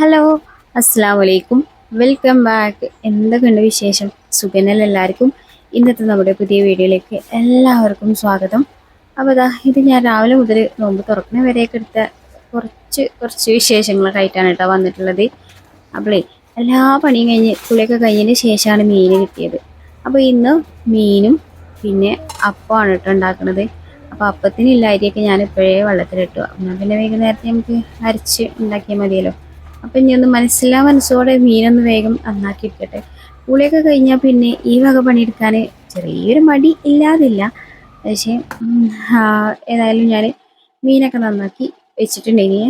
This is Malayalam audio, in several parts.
ഹലോ അസ്സാം വലൈക്കും വെൽക്കം ബാക്ക്. എന്തൊക്കെയുണ്ട് വിശേഷം? സുഖനല്ല എല്ലാവർക്കും? ഇന്നത്തെ നമ്മുടെ പുതിയ വീഡിയോയിലേക്ക് എല്ലാവർക്കും സ്വാഗതം. അപ്പോൾ അതാ ഇത് ഞാൻ രാവിലെ മുതൽ നോമ്പ് തുറക്കുന്ന വരെയൊക്കെ എടുത്ത കുറച്ച് കുറച്ച് വിശേഷങ്ങളൊക്കെ ആയിട്ടാണ് കേട്ടോ വന്നിട്ടുള്ളത്. അപ്പോളേ എല്ലാ പണിയും കഴിഞ്ഞ് കുളിയൊക്കെ കഴിഞ്ഞതിന് ശേഷമാണ് മീൻ കിട്ടിയത്. അപ്പോൾ ഇന്ന് മീനും പിന്നെ അപ്പമാണ് കേട്ടോ ഉണ്ടാക്കുന്നത് അപ്പോൾ അപ്പത്തിനില്ല അരിയൊക്കെ ഞാൻ ഇപ്പോഴേ വെള്ളത്തിലിട്ടു. എന്നാൽ പിന്നെ വൈകുന്നേരത്തെ നമുക്ക് അരച്ച് ഉണ്ടാക്കിയാൽ മതിയല്ലോ. അപ്പം ഇനി ഒന്ന് മനസ്സിലാ മനസ്സോടെ മീനൊന്ന് വേഗം നന്നാക്കി എടുക്കട്ടെ. പുളിയൊക്കെ കഴിഞ്ഞാൽ പിന്നെ ഈ വക പണിയെടുക്കാൻ ചെറിയൊരു മടി ഇല്ലാതില്ല. പക്ഷേ ഏതായാലും ഞാൻ മീനൊക്കെ നന്നാക്കി വെച്ചിട്ടുണ്ടെങ്കിൽ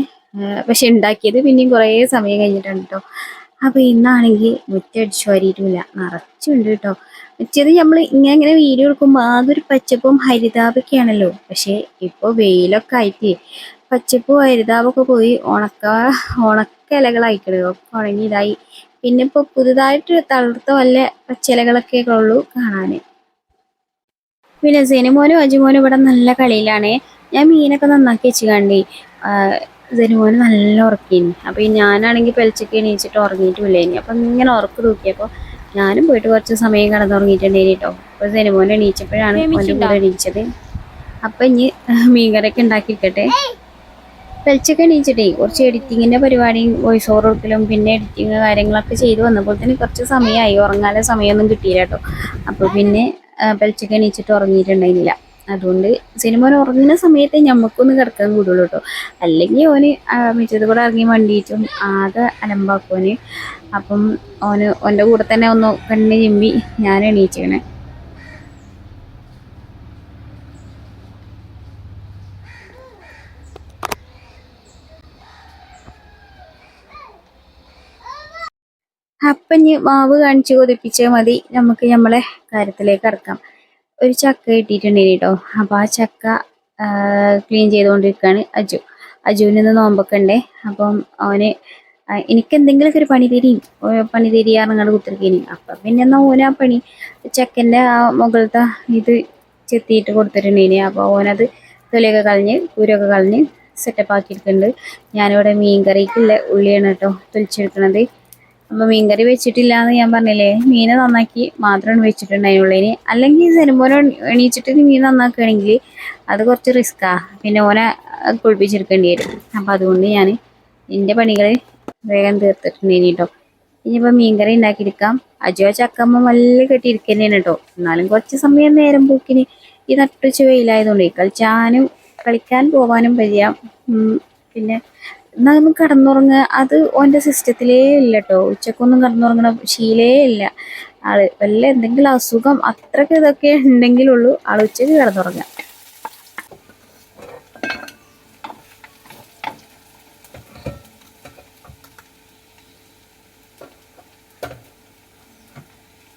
പക്ഷെ ഉണ്ടാക്കിയത് പിന്നെയും കുറേ സമയം കഴിഞ്ഞിട്ടാണ് കേട്ടോ അപ്പോൾ ഇന്നാണെങ്കിൽ മുറ്റടിച്ചു വാരിയിട്ടുമില്ല നിറച്ചുണ്ട് കേട്ടോ മറ്റേത് നമ്മൾ ഇങ്ങനെ ഇങ്ങനെ വീഡിയോ എടുക്കുമ്പോൾ അതൊരു പച്ചപ്പും ഹരിതാപൊക്കെയാണല്ലോ പക്ഷേ ഇപ്പോൾ വെയിലൊക്കെ ആയിട്ട് പച്ചപ്പും ഹരിതാപൊക്കെ പോയി ഉണക്ക ഉണക്ക ഇലകളായിക്കണോ. ഒക്കെ ഉണങ്ങി ഇതായി പിന്നെ ഇപ്പോൾ പുതുതായിട്ട് തളർത്ത വല്ല പച്ചിലകളൊക്കെ ഉള്ളൂ കാണാൻ പിന്നെ സെനുമോനും അജുമോനും ഇവിടെ നല്ല കളിയിലാണ്. ഞാൻ മീനൊക്കെ നന്നാക്കി വെച്ച് കണ്ടേ സെനുമോന് നല്ല ഉറക്കിനി. അപ്പോൾ ഞാനാണെങ്കിൽ പെലച്ചൊക്കെ എണീച്ചിട്ട് ഉറങ്ങിയിട്ടുമില്ല ഇനി അപ്പോൾ ഇങ്ങനെ ഉറക്ക് തൂക്കിയപ്പോൾ ഞാനും പോയിട്ട് കുറച്ച് സമയം കിടന്നുറങ്ങിയിട്ടുണ്ടായിരുന്നു കേട്ടോ അപ്പോൾ സെനുമോനെ എണീച്ചപ്പോഴാണ് എന്റെ കൂടെ എണീച്ചത്. അപ്പം ഇനി മീൻകറിയൊക്കെ ഉണ്ടാക്കിയിരിക്കട്ടെ. പെലച്ചൊക്കെ എണീച്ചിട്ടേ. കുറച്ച് എഡിറ്റിങ്ങിന്റെ പരിപാടിയും വോയിസ് ഓവർ കൊടുക്കലും പിന്നെ എഡിറ്റിങ് കാര്യങ്ങളൊക്കെ ചെയ്ത് വന്നപ്പോൾ തന്നെ കുറച്ച് സമയമായി ഉറങ്ങാതെ സമയമൊന്നും കിട്ടിയില്ല കേട്ടോ. അപ്പോൾ പിന്നെ വെളിച്ചൊക്കെ എണീച്ചിട്ട് ഉറങ്ങിയിട്ടുണ്ടായിരുന്നില്ല. അതുകൊണ്ട് സിനിമ ഉറങ്ങുന്ന സമയത്ത് ഞമ്മക്കൊന്ന് കിടക്കാൻ കൂടുള്ളൂ കേട്ടോ. അല്ലെങ്കിൽ ഓന് മിച്ചത് കൂടെ ഇറങ്ങി വണ്ടിയിട്ടും ആകെ അലമ്പാക്കും ഓന്. അപ്പം ഓന് ഓന്റെ കൂടെ തന്നെ ഒന്ന് കണ്ണ് ചിമ്പി ഞാൻ എണീച്ചേക്കണേ അപ്പം ഇനി മാവ് കാണിച്ച് കൊതിപ്പിച്ചാൽ മതി. നമുക്ക് നമ്മളെ കാര്യത്തിലേക്ക് ഇറക്കാം ഒരു ചക്ക കിട്ടിയിട്ടുണ്ടായിരുന്നു കേട്ടോ അപ്പോൾ ആ ചക്ക ക്ലീൻ ചെയ്തുകൊണ്ടിരിക്കുകയാണ് അജു. അജുവിന് ഇന്ന് നോമ്പൊക്കെ ഉണ്ടേ അപ്പം അവന് എനിക്ക് എന്തെങ്കിലുമൊക്കെ ഒരു പണി തരും. പണി തരിയാറങ്ങാണ്ട് കുത്തിരിക്കേനി. അപ്പം പിന്നെ എന്നാൽ ഓന പണി. ചക്കന്റെ ആ മുകളിലത്തെ ഇത് ചെത്തിയിട്ട് കൊടുത്തിട്ടുണ്ടേനി അപ്പോൾ ഓനത് തൊലിയൊക്കെ കളഞ്ഞ് കൂരൊക്കെ കളഞ്ഞ് സെറ്റപ്പ് ആക്കിയിരിക്കുന്നുണ്ട് ഞാനിവിടെ മീൻ കറിക്കുള്ള ഉള്ളിയാണ് കേട്ടോ തൊലിച്ചെടുക്കണത്. അപ്പൊ മീൻകറി വെച്ചിട്ടില്ല എന്ന് ഞാൻ പറഞ്ഞില്ലേ? മീൻ നന്നാക്കി മാത്രമാണ് വെച്ചിട്ടുണ്ടായിരുന്നുള്ളതിന് അല്ലെങ്കിൽ സെനുമോനെ എണീച്ചിട്ട് മീൻ നന്നാക്കുകയാണെങ്കിൽ അത് കുറച്ച് റിസ്ക്കാ പിന്നെ ഓനെ കുളിപ്പിച്ചെടുക്കേണ്ടി വരും. അപ്പൊ അതുകൊണ്ട് ഞാൻ എന്റെ പണികൾ വേഗം തീർത്തിട്ടുണ്ടേനി കേട്ടോ ഇനിയിപ്പോൾ മീൻകറി ഉണ്ടാക്കിയെടുക്കാം. അജോ ചക്കമ്മ നല്ല കെട്ടിയിരിക്കുന്നതാണ് കേട്ടോ. എന്നാലും കുറച്ച് സമയം നേരം പോക്കിന് ഈ നട്ടുച്ച വെയിലായതുകൊണ്ട് കളിച്ചാനും കളിക്കാൻ പോവാനും വയ്യ. പിന്നെ എന്നാ നമുക്ക് കിടന്നുറങ്ങുക അത് ഓന്റെ സിസ്റ്റത്തിലേ ഇല്ല കേട്ടോ ഉച്ചക്കൊന്നും കിടന്നുറങ്ങണ ശീലേ ഇല്ല. ആൾ വല്ല എന്തെങ്കിലും അസുഖം അത്രയ്ക്ക് ഇതൊക്കെ ഉണ്ടെങ്കിലുള്ളൂ ആൾ ഉച്ചയ്ക്ക് കിടന്നുറങ്ങുക.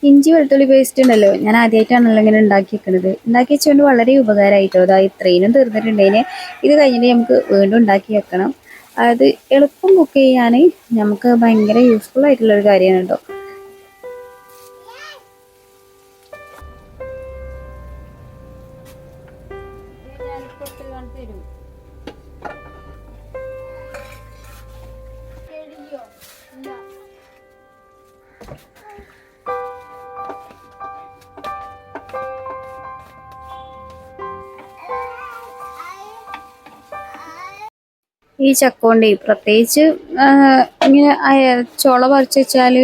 ഇഞ്ചി വെളുത്തുള്ളി പേസ്റ്റ് ഉണ്ടല്ലോ ഞാൻ ആദ്യമായിട്ടാണല്ലോ ഇങ്ങനെ ഉണ്ടാക്കി വെക്കുന്നത് ഉണ്ടാക്കി വെച്ചുകൊണ്ട് വളരെ ഉപകാരമായിട്ടോ അതായത് ഇത്രയും തീർന്നിട്ടുണ്ടെങ്കിൽ ഇത് കഴിഞ്ഞിട്ട് നമുക്ക് വീണ്ടും ഉണ്ടാക്കി വെക്കണം. അത് എളുപ്പം കുക്ക് ചെയ്യാൻ നമുക്ക് ഭയങ്കര യൂസ്ഫുൾ ആയിട്ടുള്ള ഒരു കാര്യമാണ് കേട്ടോ ഈ ചക്ക കൊണ്ടേ പ്രത്യേകിച്ച് ഇങ്ങനെ ചോള പറിച്ച് വെച്ചാൽ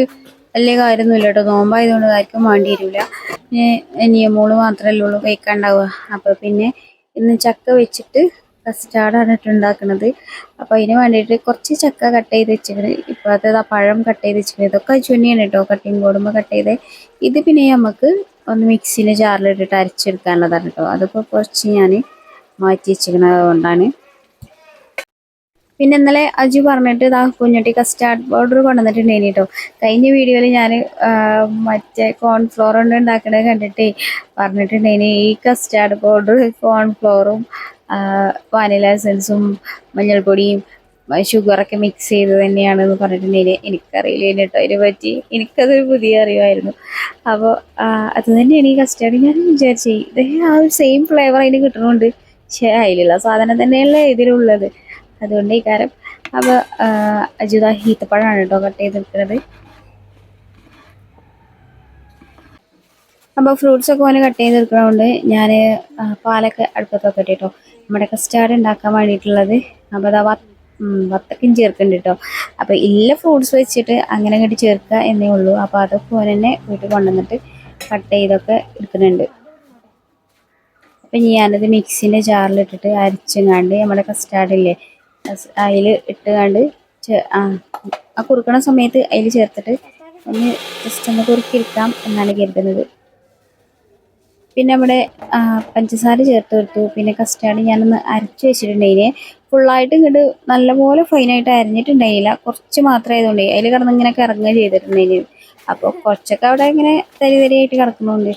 വലിയ കാര്യമൊന്നുമില്ല കേട്ടോ നോമ്പായതുകൊണ്ട് ആർക്കും വേണ്ടി വരില്ല നിയമോൾ മാത്രമല്ലേ ഉള്ളൂ കഴിക്കാണ്ടാവുക. അപ്പോൾ പിന്നെ ഇന്ന് ചക്ക വെച്ചിട്ട് കസ്റ്റാർഡാണ് ഉണ്ടാക്കുന്നത് അപ്പോൾ അതിന് വേണ്ടിയിട്ട് കുറച്ച് ചക്ക കട്ട് ചെയ്ത് വെച്ചിട്ട് ഇപ്പോൾ അത് ആ പഴം കട്ട് ചെയ്ത് വെച്ചിട്ട് ഇതൊക്കെ ചുന്നിയാണ് കേട്ടോ. കട്ടിങ് ബോർഡുമ്പോൾ കട്ട് ചെയ്ത്. ഇത് പിന്നെ നമുക്ക് ഒന്ന് മിക്സിയിൽ ജാറിലിട്ടിട്ട് അരച്ചെടുക്കാനുള്ളതാണ് കേട്ടോ. അതിപ്പോൾ കുറച്ച് ഞാൻ മാറ്റി വെച്ചിരിക്കുന്നത് കൊണ്ടാണ്. പിന്നെ ഇന്നലെ അജു പറഞ്ഞിട്ട് ഇതാ കുഞ്ഞുട്ടി കസ്റ്റാർഡ് പൗഡർ കൊണ്ടുവന്നിട്ടുണ്ടേനി കേട്ടോ കഴിഞ്ഞ വീഡിയോയിൽ ഞാൻ മറ്റേ കോൺഫ്ലോർ കൊണ്ട് ഉണ്ടാക്കണത് കണ്ടിട്ടേ പറഞ്ഞിട്ടുണ്ടേനി ഈ കസ്റ്റാർഡ് പൗഡർ കോൺഫ്ലോറും വാനില എസൻസും മഞ്ഞൾപ്പൊടിയും ഷുഗറൊക്കെ മിക്സ് ചെയ്ത് തന്നെയാണെന്ന് പറഞ്ഞിട്ടുണ്ടെങ്കിൽ എനിക്കറിയില്ല കേട്ടോ അതിനെ പറ്റി. എനിക്കതൊരു പുതിയ അറിവായിരുന്നു. അപ്പോൾ അത് തന്നെയാണ് ഈ കസ്റ്റാർഡ് ഞാൻ വിചാരിച്ചേ ഇത് ആ ഒരു സെയിം ഫ്ലേവർ അതിന് കിട്ടുന്നുണ്ട് പക്ഷേ അതിലുള്ള സാധനം തന്നെയല്ലേ ഇതിലുള്ളത്. അതുകൊണ്ട് ഈ കാരം. അപ്പോൾ അജുത ഹീത്തപ്പഴമാണ് കേട്ടോ കട്ട് ചെയ്ത് എടുക്കുന്നത് അപ്പോൾ ഫ്രൂട്ട്സ് ഒക്കെ പോലെ കട്ട് ചെയ്ത് ചെയ്തെടുക്കണതുകൊണ്ട് ഞാൻ പാലൊക്കെ അടുപ്പത്തൊക്കെ കേട്ടോ നമ്മുടെ കസ്റ്റാർഡ് ഉണ്ടാക്കാൻ വേണ്ടിയിട്ടുള്ളത്. അപ്പോൾ അതാ വത്തക്കും ചേർക്കുന്നുണ്ട് കേട്ടോ അപ്പോൾ ഇല്ല ഫ്രൂട്ട്സ് വെച്ചിട്ട് അങ്ങനെ അങ്ങോട്ട് ചേർക്കുക എന്നേ ഉള്ളൂ. അപ്പോൾ അതൊക്കെ ഓൻ തന്നെ വീട്ടിൽ കൊണ്ടുവന്നിട്ട് കട്ട് ചെയ്തൊക്കെ എടുക്കുന്നുണ്ട്. അപ്പം ഞാനത് മിക്സിന്റെ ജാറിലിട്ടിട്ട് അരച്ചങ്ങാണ്ട് നമ്മുടെ കസ്റ്റാർഡില്ലേ അതിൽ ഇട്ടുകൊണ്ട് ആ കുറുക്കണ സമയത്ത് അതിൽ ചേർത്തിട്ട് ഒന്ന് ജസ്റ്റ് ഒന്ന് കുറുക്കിയെടുക്കാം എന്നാണ് കരുതുന്നത്. പിന്നെ നമ്മുടെ പഞ്ചസാര ചേർത്ത് കൊടുത്തു. പിന്നെ കസ്റ്റാർഡ് ഞാനൊന്ന് അരച്ച് വെച്ചിട്ടുണ്ടായിന്. ഫുള്ളായിട്ട് ഇങ്ങോട്ട് നല്ലപോലെ ഫൈനായിട്ട് അരിഞ്ഞിട്ടുണ്ടായില്ല. കുറച്ച് മാത്രമേ ആയതുകൊണ്ട് അതിൽ കിടന്ന് ഇങ്ങനെ ഇറങ്ങുക ചെയ്തിട്ടുണ്ടായിന്. അപ്പോൾ കുറച്ചൊക്കെ അവിടെ ഇങ്ങനെ തരി തരിയായിട്ട് കിടക്കുന്നുണ്ട്.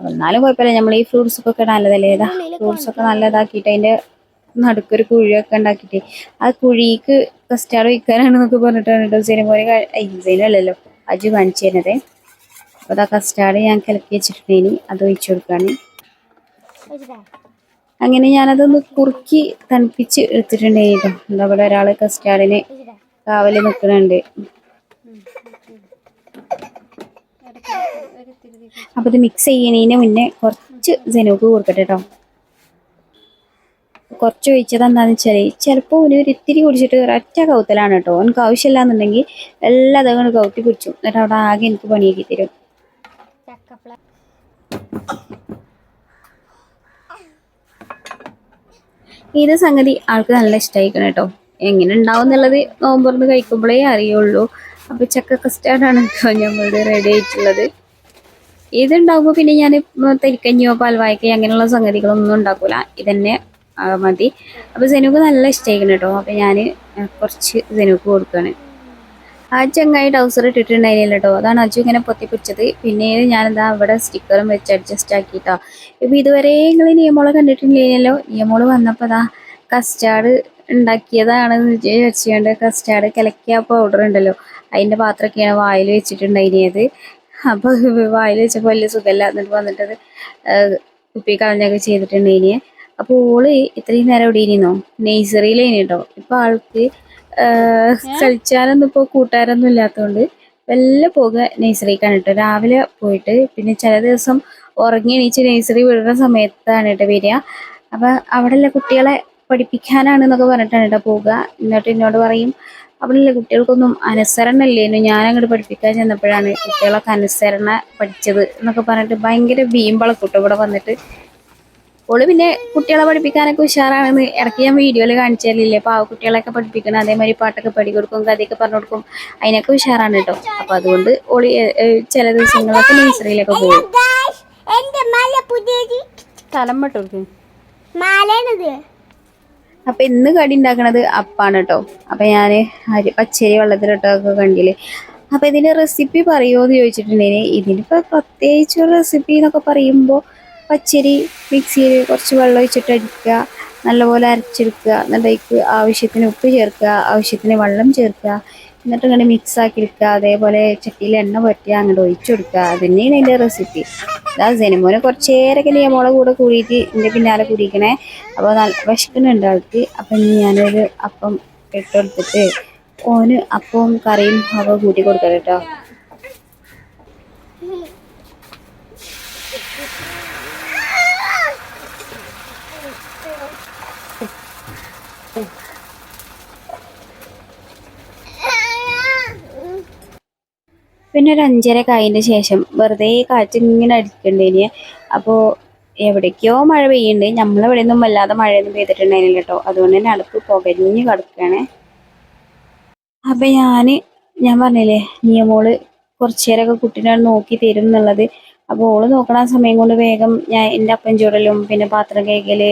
എന്നാലും കുഴപ്പമില്ല. നമ്മൾ ഈ ഫ്രൂട്ട്സൊക്കെ നല്ലതല്ലേ? ഇതാ ഫ്രൂട്ട്സ് ഒക്കെ നല്ലതാക്കിയിട്ട് അതിന്റെ നടുക്കൊരു കുഴിയൊക്കെ ഉണ്ടാക്കിയിട്ട് ആ കുഴിക്ക് കസ്റ്റാർഡ് വയ്ക്കാനാണെന്നൊക്കെ പറഞ്ഞിട്ടാണ് കേട്ടോ സിനിമ സൈനല്ലല്ലോ അജു കാണിച്ചു തരുന്നത്. അപ്പോൾ അതാ കസ്റ്റാർഡ് ഞാൻ കലക്കി വെച്ചിട്ടുണ്ടെങ്കിൽ അത് ഒഴിച്ചു കൊടുക്കുകയാണ് അങ്ങനെ ഞാനതൊന്ന് കുറുക്കി തണുപ്പിച്ച് എടുത്തിട്ടുണ്ടായി കേട്ടോ. എന്താ ഇവിടെ ഒരാൾ കസ്റ്റാർഡിന് കാവൽ നിൽക്കുന്നുണ്ട് അപ്പോൾ ഇത് മിക്സ് ചെയ്യുന്നതിന് മുന്നേ കുറച്ച് ജനുക്ക് കൊടുക്കട്ടെ കേട്ടോ. കുറച്ച് ഒഴിച്ചത് എന്താണെന്ന് വെച്ചാൽ ചിലപ്പോൾ ഒരു ഇത്തിരി കുടിച്ചിട്ട് ഒരൊറ്റ കൗത്തലാണ് കേട്ടോ. എനിക്ക് ആവശ്യമില്ല എന്നുണ്ടെങ്കിൽ എല്ലാ അതങ്ങനെ കൗത്തി കുടിച്ചു. എന്നിട്ട് അവിടെ ആകെ എനിക്ക് പണിയാക്കി തരും. ഇത് സംഗതി ആൾക്ക് നല്ല ഇഷ്ടമായിരിക്കണം കേട്ടോ. എങ്ങനെ ഉണ്ടാവും എന്നുള്ളത് നോമ്പുറന്ന് കഴിക്കുമ്പോഴേ അറിയുള്ളൂ. അപ്പൊ ചക്ക കസ്റ്റാർഡാണ് കേട്ടോ ഞമ്മളുടെ റെഡി ആയിട്ടുള്ളത്. ഇതുണ്ടാകുമ്പോൾ പിന്നെ ഞാൻ തരിക്കഞ്ഞിയോ പാൽവായ്ക്കയോ അങ്ങനെയുള്ള സംഗതികളൊന്നും ഉണ്ടാക്കൂല. ഇതന്നെ മതി. അപ്പോൾ സെനുക്ക് നല്ല ഇഷ്ടമായിരിക്കണം കേട്ടോ അപ്പോൾ ഞാൻ കുറച്ച് സെനുക്ക് കൊടുക്കുകയാണ് ആ ചങ്ങായി ട്രൗസർ ഇട്ടിട്ടുണ്ടായിരുന്നില്ല കേട്ടോ അതാണ് അജു ഇങ്ങനെ പൊത്തിപ്പിടിച്ചത്. പിന്നീട് ഞാനെന്താ അവിടെ സ്റ്റിക്കറും വെച്ച് അഡ്ജസ്റ്റ് ആക്കിയിട്ടോ ഇപ്പം ഇതുവരെ നിങ്ങൾ നിയമോളെ കണ്ടിട്ടില്ലല്ലോ നിയമോൾ വന്നപ്പോൾ അതാ കസ്റ്റാർഡ് ഉണ്ടാക്കിയതാണെന്ന് വിചാരിച്ചുകൊണ്ട് കസ്റ്റാർഡ് കലക്കിയ പൗഡർ ഉണ്ടല്ലോ. അതിന്റെ പാത്രമൊക്കെയാണ് വായിൽ വെച്ചിട്ടുണ്ടായിരുന്നത്. അപ്പോൾ വായിൽ വെച്ചപ്പോൾ വലിയ സുഖമല്ല. എന്നിട്ട് വന്നിട്ടത് കുപ്പി കളഞ്ഞൊക്കെ ചെയ്തിട്ടുണ്ടായിനി അപ്പൊ ഓൾ ഇത്രയും നേരം ഇവിടെ ഇരുന്നോ നെയ്സറിയിലേനി കേട്ടോ. ഇപ്പൊ ആൾക്ക് കളിച്ചാനൊന്നും ഇപ്പോൾ കൂട്ടുകാരൊന്നും ഇല്ലാത്തതുകൊണ്ട് വല്ല പോകുക നഴ്സറിക്കാണ് കേട്ടോ. രാവിലെ പോയിട്ട് പിന്നെ ചില ദിവസം ഉറങ്ങി എണീച്ച് നെയ്സറി വിടുന്ന സമയത്താണ് കേട്ടോ വരിക. അപ്പം അവിടെയുള്ള കുട്ടികളെ പഠിപ്പിക്കാനാണ് എന്നൊക്കെ പറഞ്ഞിട്ടാണ് കേട്ടോ പോവുക. എന്നിട്ട് എന്നോട് പറയും അവിടെയുള്ള കുട്ടികൾക്കൊന്നും അനുസരണ ഇല്ലേനു ഞാൻ അങ്ങോട്ട് പഠിപ്പിക്കാൻ ചെന്നപ്പോഴാണ് കുട്ടികളൊക്കെ അനുസരണ പഠിച്ചത് എന്നൊക്കെ പറഞ്ഞിട്ട് ഭയങ്കര വീമ്പളക്കൂട്ടോ ഇവിടെ വന്നിട്ട് ഓൾ പിന്നെ കുട്ടികളെ പഠിപ്പിക്കാനൊക്കെ ഉഷാറാണെന്ന് ഇടയ്ക്ക് ഞാൻ വീഡിയോയിൽ കാണിച്ചാലില്ലേ പാവ കുട്ടികളെയൊക്കെ പഠിപ്പിക്കണം അതേമാതിരി പാട്ടൊക്കെ പഠി കൊടുക്കും കഥയൊക്കെ പറഞ്ഞു കൊടുക്കും. അതിനൊക്കെ ഉഷാറാണ് കേട്ടോ അപ്പൊ അതുകൊണ്ട് ഓൾ ചില ദിവസങ്ങളൊക്കെ നേഴ്സറിയിലൊക്കെ പോകും സ്ഥലം അപ്പൊ ഇന്ന് കടി ഉണ്ടാക്കണത് അപ്പാണ് കേട്ടോ അപ്പൊ ഞാൻ അരി പച്ചരി വെള്ളത്തിലിട്ടൊക്കെ കണ്ടില്ലേ. അപ്പൊ ഇതിന്റെ റെസിപ്പി പറയുമോ എന്ന് ചോദിച്ചിട്ടുണ്ടെങ്കിൽ ഇതിനിപ്പോ പ്രത്യേകിച്ച് ഒരു റെസിപ്പി എന്നൊക്കെ പറയുമ്പോൾ പച്ചരി മിക്സിയിൽ കുറച്ച് വെള്ളം ഒഴിച്ചിട്ട് അടിക്കുക നല്ലപോലെ അരച്ചെടുക്കുക എന്നിട്ടേക്ക് ആവശ്യത്തിന് ഉപ്പ് ചേർക്കുക ആവശ്യത്തിന് വെള്ളം ചേർക്കുക എന്നിട്ട് ഇങ്ങനെ മിക്സ് ആക്കി എടുക്കുക അതേപോലെ ചട്ടിയിൽ എണ്ണ പറ്റുക അങ്ങോട്ട് ഒഴിച്ചു കൊടുക്കുക. തന്നെയാണ് എന്റെ റെസിപ്പി അതാ ജനമോനെ കുറച്ച് നേരമൊക്കെ മോളെ കൂടെ കൂടിയിട്ട് എന്റെ പിന്നാലെ കൂടിക്കണേ അപ്പോൾ നല്ല വിശക്കുന്നുണ്ട് ആൾക്ക്. അപ്പം ഞാനൊരു അപ്പം ഇട്ടുകൊടുത്തിട്ട് ഓന് അപ്പവും കറിയും അവ കൂട്ടി കൊടുക്കാം കേട്ടോ. പിന്നെ ഒരു അഞ്ചര കഴിഞ്ഞ ശേഷം വെറുതെ കാറ്റ് ഇങ്ങനെ അടിക്കണ്ടേന്. അപ്പോൾ എവിടേക്കോ മഴ പെയ്യുന്നുണ്ട് നമ്മളെവിടെ ഒന്നും വല്ലാതെ മഴയൊന്നും പെയ്തിട്ടുണ്ടായിരുന്നില്ല കേട്ടോ. അതുകൊണ്ട് തന്നെ അടുപ്പ് പുകഞ്ഞ് കിടക്കുകയാണ് അപ്പം ഞാൻ ഞാൻ പറഞ്ഞില്ലേ നിയമോൾ കുറച്ച് നേരമൊക്കെ കുട്ടീനെ നോക്കി തരും എന്നുള്ളത്. അപ്പോൾ ഓൾ നോക്കണ സമയം കൊണ്ട് വേഗം ഞാൻ എന്റെ അപ്പൻ ചൂടലും പിന്നെ പാത്രം ഏഹ്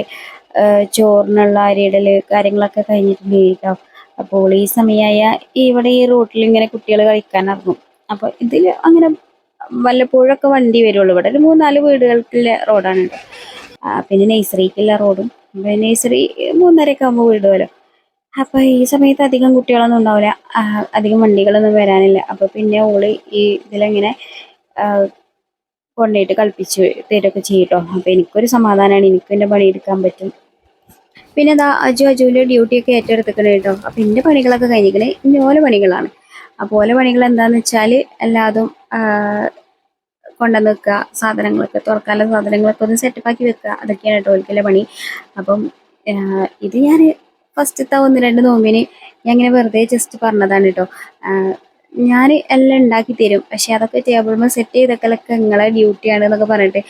ചോറിനുള്ള അരിയിടൽ കാര്യങ്ങളൊക്കെ കഴിഞ്ഞിട്ട് കേട്ടോ അപ്പോൾ ഈ സമയമായ ഇവിടെ ഈ റൂട്ടിൽ ഇങ്ങനെ കുട്ടികൾ കളിക്കാൻ ഇറങ്ങും അപ്പോൾ ഇതിൽ അങ്ങനെ വല്ലപ്പോഴൊക്കെ വണ്ടി വരുള്ളൂ. ഇവിടെ ഒരു മൂന്നാൽ വീടുകൾക്കുള്ള റോഡാണ് പിന്നെ നഴ്സറിക്കുള്ള റോഡും. പിന്നെ നഴ്സറി മൂന്നരയൊക്കെ ആകുമ്പോൾ വീടുമല്ലോ അപ്പൊ ഈ സമയത്ത് അധികം കുട്ടികളൊന്നും ഉണ്ടാവില്ല. അധികം വണ്ടികളൊന്നും വരാനില്ല. അപ്പോൾ പിന്നെ ഓൾ ഈ ഇതിലെങ്ങനെ കൊണ്ടുപോയിട്ട് കളിപ്പിച്ച് തരുമൊക്കെ ചെയ്യട്ടോ അപ്പൊ എനിക്കൊരു സമാധാനമാണ് എനിക്കും എന്റെ പണി എടുക്കാൻ പറ്റും. പിന്നെ ഇതാ അജു അജുവിന്റെ ഡ്യൂട്ടിയൊക്കെ ഏറ്റെടുത്തിക്കണേ കേട്ടോ. അപ്പം എന്റെ പണികളൊക്കെ കഴിഞ്ഞിക്കണേ ഇനി ഓല പണികളാണ്. അപ്പോൾ ഓല പണികൾ എന്താണെന്ന് വെച്ചാൽ എല്ലാതും കൊണ്ടുവന്ന് വെക്കുക. സാധനങ്ങളൊക്കെ തുറക്കാനുള്ള സാധനങ്ങളൊക്കെ ഒന്ന് സെറ്റപ്പാക്കി വെക്കുക. അതൊക്കെയാണ് കേട്ടോ ഒരിക്കലെ പണി. അപ്പം ഇത് ഞാൻ ഫസ്റ്റത്തെ ഒന്ന് രണ്ട് നോമ്പിന് ഞാൻ ഇങ്ങനെ വെറുതെ ജസ്റ്റ് പറഞ്ഞതാണ് കേട്ടോ. ഞാൻ എല്ലാം ഉണ്ടാക്കി തരും. പക്ഷെ അതൊക്കെ ടേബിൾമേ സെറ്റ് ചെയ്തൊക്കെ നിങ്ങളെ ഡ്യൂട്ടിയാണ് എന്നൊക്കെ പറഞ്ഞിട്ട്.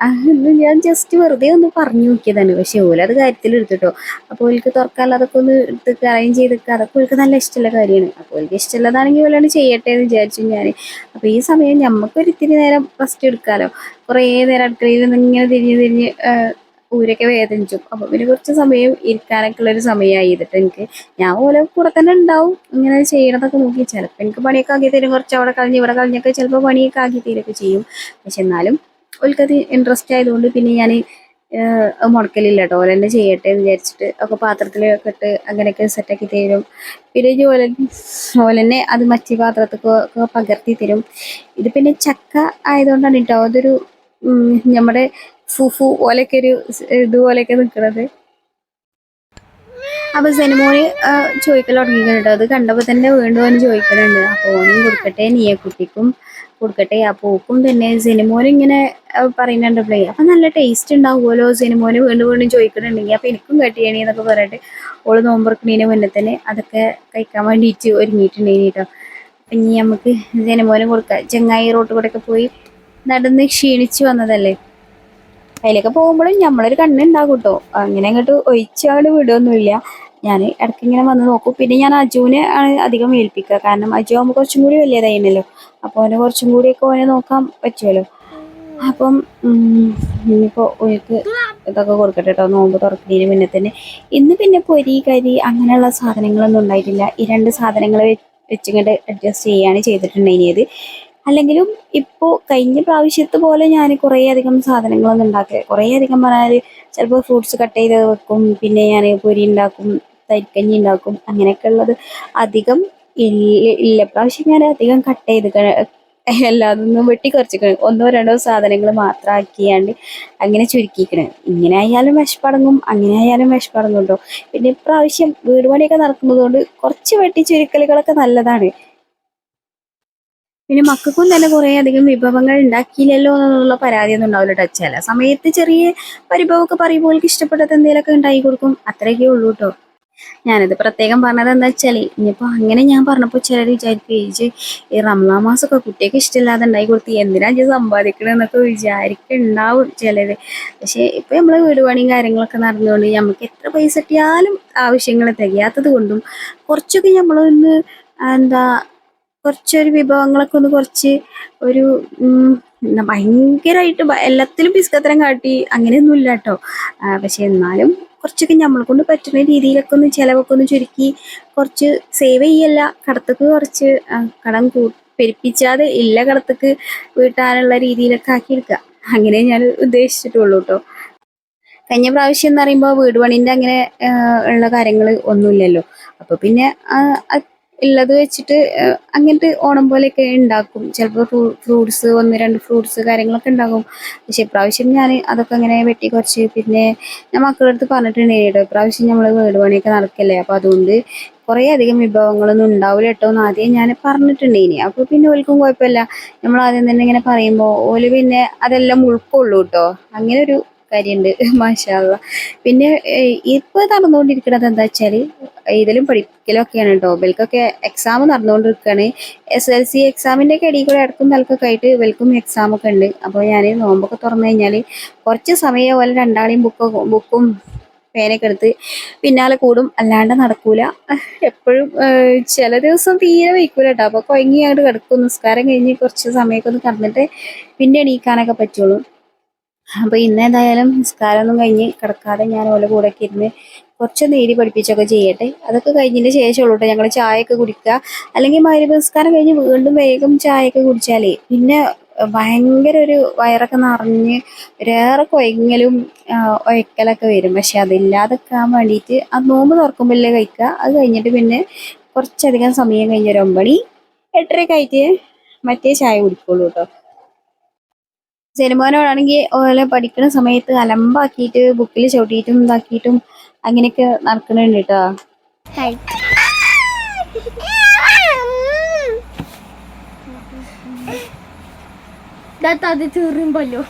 അന്ന് ഞാൻ ജസ്റ്റ് വെറുതെ ഒന്ന് പറഞ്ഞു നോക്കിയതാണ്. പക്ഷെ ഓലത് കാര്യത്തിൽ എടുത്തിട്ടോ. അപ്പോൾ ഓൽക്ക് തുറക്കാനുള്ള അതൊക്കെ ഒന്ന് എടുത്ത് അറേഞ്ച് ചെയ്തൊക്കെ. അതൊക്കെ ഓൽക്ക് നല്ല ഇഷ്ടമുള്ള കാര്യമാണ്. അപ്പോൾ ഓൽക്ക് ഇഷ്ടമുള്ളതാണെങ്കിൽ ഓലാണ് ചെയ്യട്ടെ എന്ന് വിചാരിച്ചു ഞാൻ അപ്പോൾ ഈ സമയം ഞമ്മക്കൊരിത്തിരി നേരം ഫസ്റ്റ് എടുക്കാലോ. കുറേ നേരം അടുക്കളയിൽ നിന്ന് ഇങ്ങനെ തിരിഞ്ഞ് തിരിഞ്ഞ് ഊരൊക്കെ വേദനിച്ചു. അപ്പോൾ പിന്നെ കുറച്ച് സമയം ഇരിക്കാനൊക്കെ ഉള്ളൊരു സമയമായി ഇതിട്ട് എനിക്ക്. ഞാൻ പോലെ കൂടെ തന്നെ ഉണ്ടാവും. ഇങ്ങനെ ചെയ്യണതൊക്കെ നോക്കി ചിലപ്പോൾ എനിക്ക് പണിയൊക്കെ ആക്കി തരും. കുറച്ച് അവിടെ കളഞ്ഞ് ഇവിടെ കളഞ്ഞൊക്കെ ചിലപ്പോൾ പണിയൊക്കെ ആക്കി തരുമൊക്കെ ചെയ്യും. പക്ഷെ എന്നാലും ഓൽക്കത് ഇൻട്രസ്റ്റ് ആയതുകൊണ്ട് പിന്നെ ഞാൻ മുടക്കലില്ല കേട്ടോ. ഓല തന്നെ ചെയ്യട്ടെ എന്ന് വിചാരിച്ചിട്ട് ഒക്കെ പാത്രത്തിലൊക്കെ ഇട്ട് അങ്ങനെയൊക്കെ സെറ്റാക്കി തരും. പിന്നെ ഓല ഓല തന്നെ അത് മറ്റു പാത്രത്തൊക്കെ പകർത്തി തരും. ഇത് പിന്നെ ചക്ക ആയതുകൊണ്ടാണ് കേട്ടോ. അതൊരു നമ്മുടെ ഫുഫു പോലെയൊക്കെ ഒരു ഇതുപോലെയൊക്കെ നിൽക്കുന്നത് അപ്പൊ സെനിമോന് ചോദിക്കൽ തുടങ്ങിയിട്ടുണ്ട്. അത് കണ്ടപ്പോൾ തന്നെ വീണ്ടും അവന് ചോദിക്കലുണ്ട്. അപ്പോൾ ഓനും കൊടുക്കട്ടെ നീയെ കുട്ടിക്കും കൊടുക്കട്ടെ ആ പൂക്കും തന്നെ സിനിമോന് ഇങ്ങനെ പറയുന്നുണ്ട് പ്ലേ. അപ്പൊ നല്ല ടേസ്റ്റ് ഉണ്ടാവുമല്ലോ സിനിമോന് വീണ്ടും വീണ്ടും ചോദിക്കുന്നുണ്ടെങ്കിൽ അപ്പൊ എനിക്കും കട്ടിയണി എന്നൊക്കെ പറഞ്ഞിട്ട് ഓൾ നോമ്പറക്കണീന് മുന്നേ തന്നെ അതൊക്കെ കഴിക്കാൻ വേണ്ടിയിട്ട് ഒരുങ്ങിയിട്ടുണ്ടെങ്കിൽ കേട്ടോ അപ്പൊ ഇനി നമുക്ക് സിനിമോന് കൊടുക്കാം. ചെങ്ങായി റോട്ട് കൂടെ ഒക്കെ പോയി നടന്ന് ക്ഷീണിച്ച് വന്നതല്ലേ? അതിലൊക്കെ പോകുമ്പോഴും നമ്മളൊരു കണ്ണുണ്ടാകും കേട്ടോ അങ്ങനെ അങ്ങോട്ട് ഒഴിച്ചാട് വിടുകയൊന്നുമില്ല ഞാൻ ഇടയ്ക്ക് ഇങ്ങനെ വന്ന് നോക്കും. പിന്നെ ഞാൻ അജുവിനെ ആണ് അധികം ഏൽപ്പിക്കുക. കാരണം അജു ആകുമ്പോൾ കുറച്ചും കൂടി വലിയതായിരുന്നല്ലോ അപ്പോൾ അവനെ കുറച്ചും കൂടിയൊക്കെ അവനെ നോക്കാൻ പറ്റുമല്ലോ അപ്പം ഇനിയിപ്പോൾ ഒഴുക്ക് ഇതൊക്കെ കൊടുക്കട്ടെ കേട്ടോ നോമ്പ് തുറക്കുന്നതിന് മുന്നേ തന്നെ. ഇന്ന് പിന്നെ പൊരി കരി അങ്ങനെയുള്ള സാധനങ്ങളൊന്നും ഉണ്ടായിട്ടില്ല. ഈ രണ്ട് സാധനങ്ങൾ വെച്ചിങ്ങോട്ട് അഡ്ജസ്റ്റ് ചെയ്യാണ് ചെയ്തിട്ടുണ്ടായിരുന്നത് അല്ലെങ്കിലും ഇപ്പോൾ കഴിഞ്ഞ പ്രാവശ്യത്തെ പോലെ ഞാൻ കുറേ അധികം സാധനങ്ങളൊന്നും ഉണ്ടാക്കുക കുറേ അധികം പറഞ്ഞാൽ ചിലപ്പോൾ ഫ്രൂട്ട്സ് കട്ട് ചെയ്ത് വെക്കും പിന്നെ ഞാൻ പൊരി ഉണ്ടാക്കും തരിക്കഞ്ഞി ഉണ്ടാക്കും അങ്ങനെയൊക്കെ ഉള്ളത് അധികം ഇല്ല ഇല്ല. പ്രാവശ്യം ഞാൻ അധികം കട്ട് ചെയ്ത് എല്ലാതൊന്നും വെട്ടി കുറച്ചിക്കണ് ഒന്നോ രണ്ടോ സാധനങ്ങൾ മാത്രം ആക്കിയാണ്ട് അങ്ങനെ ചുരുക്കിക്കണ്. ഇങ്ങനെ ആയാലും വിഷപ്പടങ്ങും അങ്ങനെ ആയാലും വിഷപ്പടങ്ങുണ്ടോ പിന്നെ ഇപ്രാവശ്യം വീട് പണിയൊക്കെ നടക്കുന്നതുകൊണ്ട് കുറച്ച് വെട്ടി ചുരുക്കലുകളൊക്കെ നല്ലതാണ്. പിന്നെ മക്കൾക്കും തന്നെ കുറേ അധികം വിഭവങ്ങൾ ഉണ്ടാക്കിയില്ലല്ലോ എന്നുള്ള പരാതി ഒന്നും ഉണ്ടാവില്ല കേട്ടോ സമയത്ത് ചെറിയ പരിഭവമൊക്കെ പറയുമ്പോൾ ഇഷ്ടപ്പെട്ടത് എന്തെങ്കിലുമൊക്കെ ഉണ്ടാക്കി കൊടുക്കും. അത്രയൊക്കെ ഉള്ളൂ കേട്ടോ ഞാനത് പ്രത്യേകം പറഞ്ഞത് എന്താ വെച്ചാൽ ഇനിയിപ്പോൾ അങ്ങനെ ഞാൻ പറഞ്ഞപ്പോൾ ചിലർ വിചാരിക്കും ഏജ് ഈ റംലാ മാസമൊക്കെ കുട്ടിയൊക്കെ ഇഷ്ടമില്ലാതെ ഉണ്ടായി കൊടുത്ത് എന്തിനാ ഇത് സമ്പാദിക്കണമെന്നൊക്കെ വിചാരിക്കുന്നുണ്ടാവും ചിലർ പക്ഷേ ഇപ്പൊ നമ്മൾ വീട് പണിയും കാര്യങ്ങളൊക്കെ നടന്നുകൊണ്ട് നമുക്ക് എത്ര പൈസ കിട്ടിയാലും ആവശ്യങ്ങൾ തികയാത്തത് കൊണ്ടും കുറച്ചൊക്കെ നമ്മളൊന്ന് എന്താ കുറച്ചൊരു വിഭവങ്ങളൊക്കെ ഒന്ന് കുറച്ച് ഒരു ഭയങ്കരമായിട്ട് എല്ലാത്തിലും പിസ്കത്തരം കാട്ടി അങ്ങനെയൊന്നും ഇല്ല കേട്ടോ പക്ഷെ എന്നാലും കുറച്ചൊക്കെ നമ്മളെ കൊണ്ട് പറ്റുന്ന രീതിയിലൊക്കെ ഒന്ന് ചിലവൊക്കെ ഒന്ന് ചുരുക്കി കുറച്ച് സേവ് ചെയ്യല്ല. കടത്തക്ക് കുറച്ച് കടം കൂ പെരുപ്പിച്ചാതെ ഇല്ല കടത്തക്ക് വീട്ടാനുള്ള രീതിയിലൊക്കെ ആക്കി എടുക്കുക അങ്ങനെ ഞാൻ ഉദ്ദേശിച്ചിട്ടുള്ളൂ കേട്ടോ കഴിഞ്ഞ പ്രാവശ്യം എന്ന് പറയുമ്പോൾ വീട് പണിന്റെ അങ്ങനെ ഉള്ള കാര്യങ്ങൾ ഒന്നുമില്ലല്ലോ. അപ്പോൾ പിന്നെ ഉള്ളത് വെച്ചിട്ട് അങ്ങനത്തെ ഓണം പോലെയൊക്കെ ഉണ്ടാക്കും. ചിലപ്പോൾ ഫ്രൂട്ട്സ് ഒന്ന് രണ്ട് ഫ്രൂട്ട്സ് കാര്യങ്ങളൊക്കെ ഉണ്ടാകും. പക്ഷെ ഇപ്രാവശ്യം ഞാൻ അതൊക്കെ അങ്ങനെ വെട്ടി കുറച്ച് പിന്നെ ഞാൻ മക്കളുടെ അടുത്ത് പറഞ്ഞിട്ടുണ്ട് കേട്ടോ ഇപ്രാവശ്യം നമ്മൾ വീട് പണിയൊക്കെ നടക്കല്ലേ? അപ്പോൾ അതുകൊണ്ട് കുറേ അധികം വിഭവങ്ങളൊന്നും ഉണ്ടാവില്ല കേട്ടോ എന്ന് ആദ്യം ഞാൻ പറഞ്ഞിട്ടുണ്ട് ഇനി. അപ്പോൾ പിന്നെ ഓൽക്കും കുഴപ്പമില്ല. നമ്മൾ ആദ്യം തന്നെ ഇങ്ങനെ പറയുമ്പോൾ ഓൽ പിന്നെ അതെല്ലാം ഉൾക്കൊള്ളൂ കേട്ടോ. അങ്ങനെ ഒരു കാര്യമുണ്ട് മാഷാള്ള പിന്നെ ഇപ്പോൾ നടന്നുകൊണ്ടിരിക്കുന്നത് എന്താ വെച്ചാൽ ഇതിലും പഠിക്കലൊക്കെയാണ് കേട്ടോ ഇവൽക്കൊക്കെ എക്സാം നടന്നുകൊണ്ടിരിക്കുകയാണ് എസ് എൽ സി എക്സാമിന്റെ ഒക്കെ ഇടയിൽ കൂടെ ഇടക്കും തലക്കൊക്കെ ആയിട്ട് ഇവൽക്കും എക്സാമൊക്കെ ഉണ്ട്. അപ്പോൾ ഞാൻ നോമ്പൊക്കെ തുറന്നു കഴിഞ്ഞാൽ കുറച്ച് സമയം പോലെ രണ്ടാളെയും ബുക്ക് ബുക്കും പേനയൊക്കെ എടുത്ത് പിന്നാലെ കൂടും. അല്ലാണ്ട് നടക്കൂല. എപ്പോഴും ചില ദിവസം തീരെ വയ്ക്കൂല കേട്ടോ അപ്പോൾ കൊയങ്ങി അങ്ങോട്ട് കിടക്കും. നിസ്കാരം കഴിഞ്ഞ് കുറച്ച് സമയമൊക്കെ ഒന്ന് കടന്നിട്ട് പിന്നെ എണീക്കാനൊക്കെ പറ്റുള്ളൂ. അപ്പോൾ ഇന്ന് എന്തായാലും നിസ്കാരമൊന്നും കഴിഞ്ഞ് കിടക്കാതെ ഞാൻ ഓലെ കൂടെ ഒക്കെ ഇരുന്ന് കുറച്ച് നേരി പഠിപ്പിച്ചൊക്കെ ചെയ്യട്ടെ. അതൊക്കെ കഴിഞ്ഞതിന് ശേഷമുള്ളൂ കേട്ടോ ഞങ്ങൾ ചായയൊക്കെ കുടിക്കുക. അല്ലെങ്കിൽ മരുന്ന് നിസ്കാരം കഴിഞ്ഞ് വീണ്ടും വേഗം ചായയൊക്കെ കുടിച്ചാലേ പിന്നെ ഭയങ്കര ഒരു വയറൊക്കെ നിറഞ്ഞ് ഒരേറെ കൊയങ്ങലും ഒയക്കലൊക്കെ വരും. പക്ഷെ അതില്ലാതെക്കാൻ വേണ്ടിയിട്ട് ആ നോമ്പ് തുറക്കുമ്പോഴല്ലേ കഴിക്കുക. അത് കഴിഞ്ഞിട്ട് പിന്നെ കുറച്ചധികം സമയം കഴിഞ്ഞ് ഒരു ഒമ്പണി എട്ടരയൊക്കെ ആയിട്ട് മറ്റേ ചായ കുടിക്കുള്ളൂ കേട്ടോ. സിനിമോനോടാണെങ്കിൽ ഓലെ പഠിക്കുന്ന സമയത്ത് അലമ്പാക്കിയിട്ട് ബുക്കിൽ ചവിട്ടിയിട്ടും ഇതാക്കിയിട്ടും അങ്ങനെയൊക്കെ നടക്കുന്നുണ്ട് കേട്ടോ അത് തീറുമ്പല്ലോ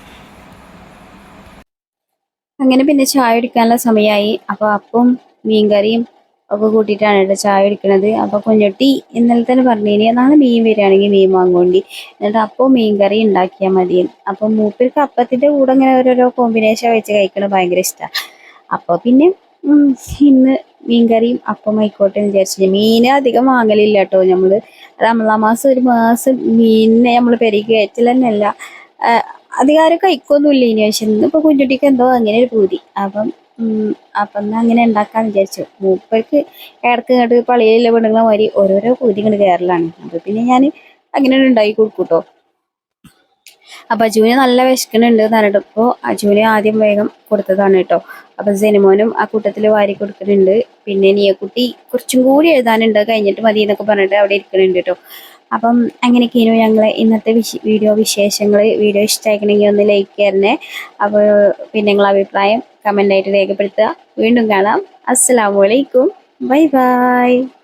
അങ്ങനെ പിന്നെ ചായ എടുക്കാനുള്ള സമയമായി അപ്പൊ അപ്പം മീൻകറിയും ഒക്കെ കൂട്ടിയിട്ടാണ് കേട്ടോ ചായ കുടിക്കണത്. അപ്പൊ കുഞ്ഞുട്ടി ഇന്നലെ തന്നെ പറഞ്ഞിനി നാളെ മീൻ വരികയാണെങ്കിൽ മീൻ വാങ്ങോണ്ടി. എന്നിട്ട് അപ്പോൾ മീൻകറി ഉണ്ടാക്കിയാൽ മതി. അപ്പൊ മൂപ്പർക്ക് അപ്പത്തിന്റെ കൂടെ ഇങ്ങനെ ഓരോരോ കോമ്പിനേഷൻ വെച്ച് കഴിക്കണത് ഭയങ്കര ഇഷ്ടമാണ് അപ്പൊ പിന്നെ ഇന്ന് മീൻ മീൻകറിയും അപ്പം ആയിക്കോട്ടെ എന്ന് വിചാരിച്ചു. മീൻ അധികം വാങ്ങലില്ല കേട്ടോ നമ്മൾ റമളാൻ മാസം ഒരു മാസം മീനിനെ നമ്മൾ പെരുകി കയറ്റൽ തന്നെയല്ല അധികാരം കഴിക്കൊന്നുമില്ല ഇനി. പക്ഷെ ഇപ്പൊ കുഞ്ഞുട്ടിക്ക് എന്തോ അങ്ങനെ ഒരു പൂതി. അപ്പം അപ്പം എന്നാൽ അങ്ങനെ ഉണ്ടാക്കാൻ വിചാരിച്ചു. മൂപ്പർക്ക് ഇടയ്ക്ക് ഇങ്ങോട്ട് പള്ളിയിലുള്ള പെണ്ണുങ്ങളെ മാതിരി ഓരോരോ പൂതി ഇങ്ങോട്ട് കയറലാണ് അപ്പം പിന്നെ ഞാൻ അങ്ങനെ ഉണ്ടാക്കി കൊടുക്കും കേട്ടോ അപ്പം അജുവിന് നല്ല വിശക്കണുണ്ട് എന്ന് പറഞ്ഞിട്ട് ഇപ്പോൾ അജുവിന് ആദ്യം വേഗം കൊടുത്തതാണ് കേട്ടോ. അപ്പം സിനിമോനും ആ കൂട്ടത്തിൽ വാരി കൊടുക്കുന്നുണ്ട്. പിന്നെ നീയക്കുട്ടി കുറച്ചും കൂടി എഴുതാനുണ്ട് കഴിഞ്ഞിട്ട് മതി എന്നൊക്കെ പറഞ്ഞിട്ട് അവിടെ ഇരിക്കുന്നുണ്ട് കേട്ടോ. അപ്പം അങ്ങനെയൊക്കെയാണ് ഞങ്ങൾ ഇന്നത്തെ വിശ വീഡിയോ വിശേഷങ്ങൾ വീഡിയോ ഇഷ്ടമായിക്കണമെങ്കിൽ ഒന്ന് ലൈക്ക് തരണേ അപ്പോൾ പിന്നെ നിങ്ങളെ അഭിപ്രായം കമന്റ് ആയിട്ട് രേഖപ്പെടുത്തുക. വീണ്ടും കാണാം. അസ്സലാമു അലൈക്കും. Bye bye.